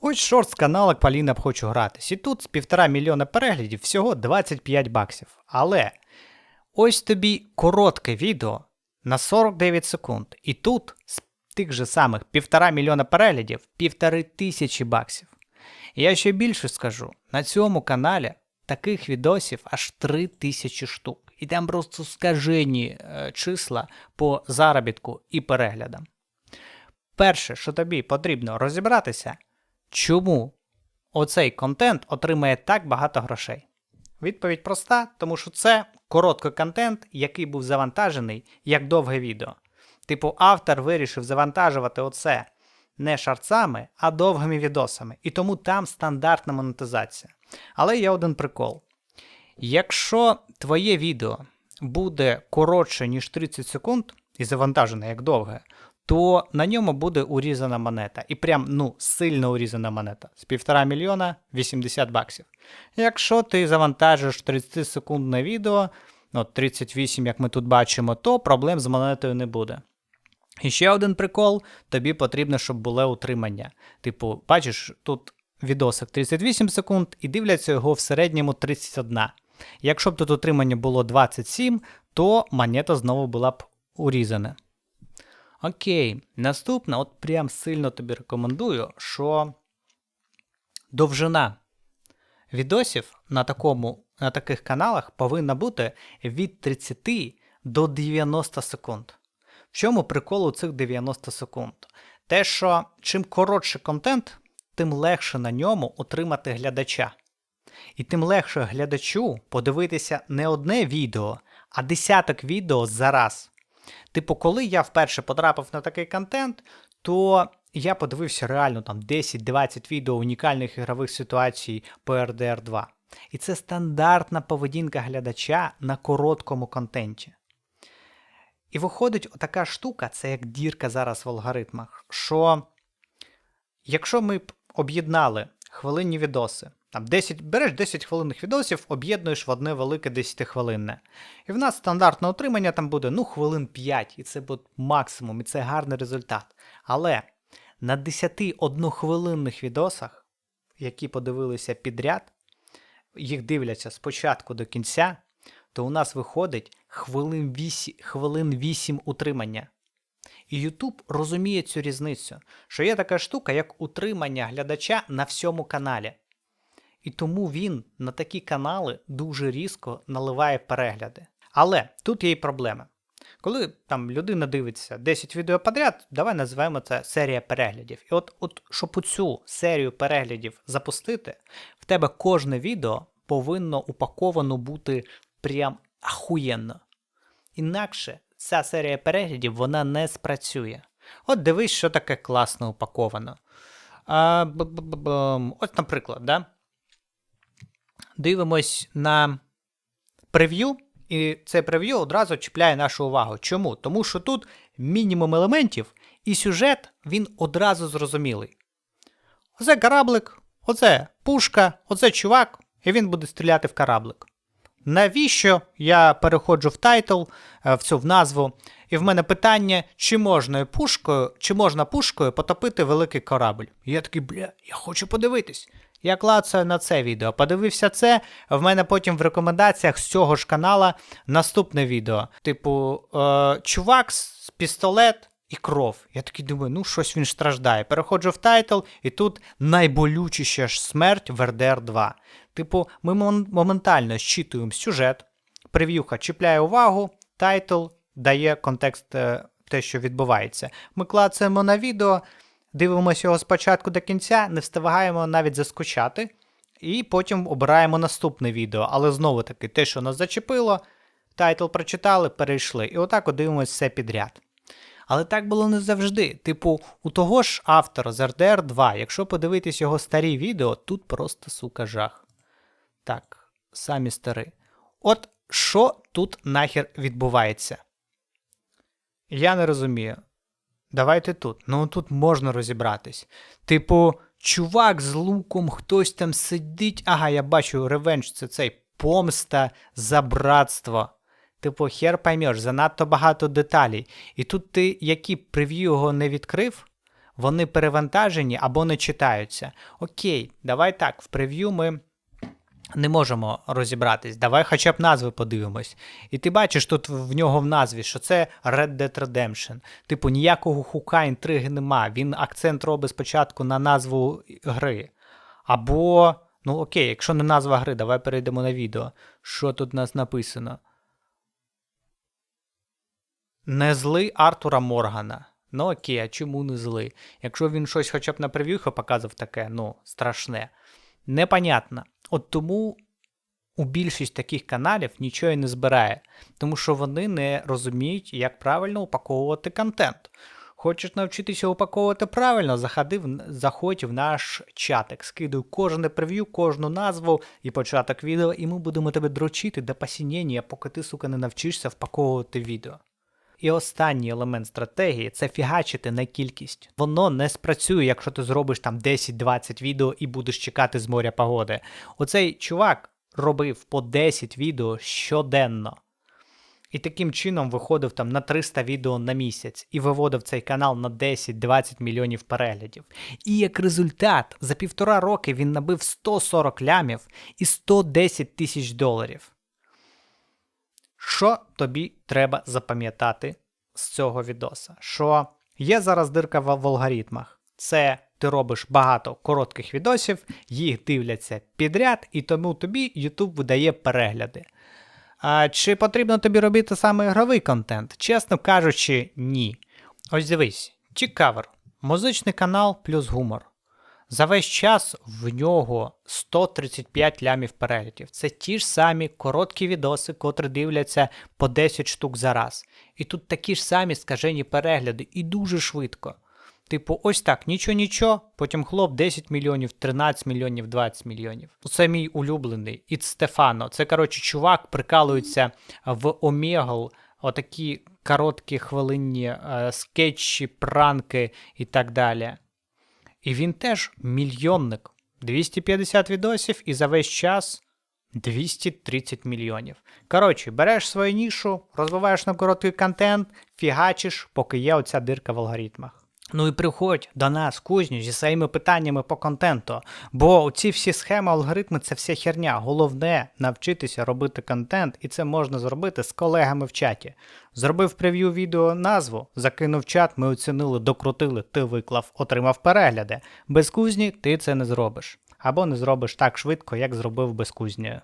Ось шорт з канала Поліна б хочу гратись. І тут з півтора мільйона переглядів всього 25 баксів. Але ось тобі коротке відео на 49 секунд. І тут з тих же самих півтора мільйона переглядів півтори тисячі баксів. І я ще більше скажу: на цьому каналі таких відосів аж 3 тисячі штук. І там просто скажені е, числа по заробітку і переглядам. Перше, що тобі потрібно розібратися, чому оцей контент отримає так багато грошей. Відповідь проста, тому що це короткий контент, який був завантажений як довге відео. Типу, автор вирішив завантажувати оце не шарцами, а довгими відосами. І тому там стандартна монетизація. Але є один прикол. Якщо твоє відео буде коротше, ніж 30 секунд, і завантажене як довге, то на ньому буде урізана монета. І прям ну, сильно урізана монета. З півтора мільйона 80 баксів. Якщо ти завантажиш 30-секундне відео, ну, 38, як ми тут бачимо, то проблем з монетою не буде. І ще один прикол: тобі потрібно, щоб було утримання. Типу, бачиш, тут відосик 38 секунд і дивляться його в середньому 31. Якщо б тут утримання було 27, то монета знову була б урізана. Окей, наступне, от прям сильно тобі рекомендую, що довжина відосів на, такому, на таких каналах повинна бути від 30 до 90 секунд. В чому прикол у цих 90 секунд? Те, що чим коротше контент, тим легше на ньому отримати глядача. І тим легше глядачу подивитися не одне відео, а десяток відео за раз. Типу, коли я вперше потрапив на такий контент, то я подивився реально там 10-20 відео унікальних ігрових ситуацій по RDR 2. І це стандартна поведінка глядача на короткому контенті. І виходить така штука, це як дірка зараз в алгоритмах, що якщо ми б об'єднали хвилинні відоси, там 10, береш 10 хвилинних відосів, об'єднуєш в одне велике 10 хвилинне. І в нас стандартне отримання там буде ну, хвилин 5, і це буде максимум, і це гарний результат. Але на 10 однохвилинних відосах, які подивилися підряд, їх дивляться спочатку до кінця, то у нас виходить хвилин 8, хвилин 8 утримання. І YouTube розуміє цю різницю, що є така штука, як утримання глядача на всьому каналі. І тому він на такі канали дуже різко наливає перегляди. Але тут є й проблема. Коли там людина дивиться 10 відео подряд, давай називаємо це серія переглядів. І от, от щоб цю серію переглядів запустити, в тебе кожне відео повинно упаковано бути прям ахуєнно. Інакше ця серія переглядів вона не спрацює. От дивись, що таке класно упаковано. А, Ось, наприклад, да? Дивимось на прев'ю, і це прев'ю одразу чіпляє нашу увагу. Чому? Тому що тут мінімум елементів, і сюжет він одразу зрозумілий. Оце кораблик, оце пушка, оце чувак, і він буде стріляти в кораблик. Навіщо я переходжу в тайтл, е, в цю в назву, і в мене питання, чи можна пушкою, чи можна пушкою потопити великий корабль? І я такий, бля, я хочу подивитись. Я клацаю на це відео. Подивився це. В мене потім в рекомендаціях з цього ж канала наступне відео. Типу, е, чувак з пістолет і кров. Я такий думаю, ну щось він страждає. Переходжу в тайтл, і тут найболючіша ж смерть в RDR 2. Типу, ми моментально щитуємо сюжет, прев'юха чіпляє увагу, тайтл дає контекст е, те, що відбувається. Ми клацаємо на відео. Дивимося його спочатку до кінця, не встигаємо навіть заскочати, і потім обираємо наступне відео. Але знову таки, те, що нас зачепило, тайтл прочитали, перейшли. І отак от дивимося все підряд. Але так було не завжди. Типу, у того ж автора з RDR 2, якщо подивитись його старі відео, тут просто сука жах. Так, самі старі. От що тут нахер відбувається? Я не розумію. Давайте тут. Ну тут можна розібратись. Типу, чувак з луком, хтось там сидить. Ага, я бачу, ревенж це цей помста за братство. Типу, хер поймеш, занадто багато деталей. І тут ти, які прев'ю його не відкрив, вони перевантажені або не читаються. Окей, давай так, в прев'ю ми не можемо розібратись. Давай хоча б назви подивимось. І ти бачиш тут в нього в назві, що це Red Dead Redemption. Типу, ніякого хука інтриги нема. Він акцент робить спочатку на назву гри. Або, ну окей, якщо не назва гри, давай перейдемо на відео. Що тут у нас написано? Не злий Артура Моргана. Ну окей, а чому не злий? Якщо він щось хоча б на прев'юху показав таке, ну, страшне. Непонятно. От тому у більшість таких каналів нічого і не збирає, тому що вони не розуміють, як правильно упаковувати контент. Хочеш навчитися упаковувати правильно, заходи в, заходь в наш чатик, скидуй кожне прев'ю, кожну назву і початок відео, і ми будемо тебе дрочити до посінення, поки ти, сука, не навчишся впаковувати відео. І останній елемент стратегії це фігачити на кількість. Воно не спрацює, якщо ти зробиш там 10-20 відео і будеш чекати з моря погоди. Оцей чувак робив по 10 відео щоденно. І таким чином виходив там на 300 відео на місяць і виводив цей канал на 10-20 мільйонів переглядів. І як результат, за півтора роки він набив 140 лямів і 110 тисяч доларів. Що тобі треба запам'ятати з цього відоса? Що є зараз дирка в, алгоритмах. Це ти робиш багато коротких відосів, їх дивляться підряд, і тому тобі YouTube видає перегляди. А чи потрібно тобі робити саме ігровий контент? Чесно кажучи, ні. Ось дивись, Чікавер, музичний канал плюс гумор. За весь час в нього 135 лямів переглядів. Це ті ж самі короткі відоси, котрі дивляться по 10 штук за раз. І тут такі ж самі скажені перегляди, і дуже швидко. Типу, ось так, нічого нічого, потім хлоп 10 мільйонів, 13 мільйонів, 20 мільйонів. Це мій улюблений. І Стефано. Це, коротше, чувак прикалується в Омегл, отакі короткі хвилинні е, скетчі, пранки і так далі. І він теж мільйонник. 250 відосів і за весь час 230 мільйонів. Коротше, береш свою нішу, розвиваєш на короткий контент, фігачиш, поки є оця дирка в алгоритмах. Ну і приходь до нас, кузню, зі своїми питаннями по контенту. Бо ці всі схеми, алгоритми це вся херня. Головне навчитися робити контент, і це можна зробити з колегами в чаті. Зробив прев'ю відео назву, закинув чат, ми оцінили, докрутили, ти виклав, отримав перегляди. Без кузні ти це не зробиш. Або не зробиш так швидко, як зробив без кузні.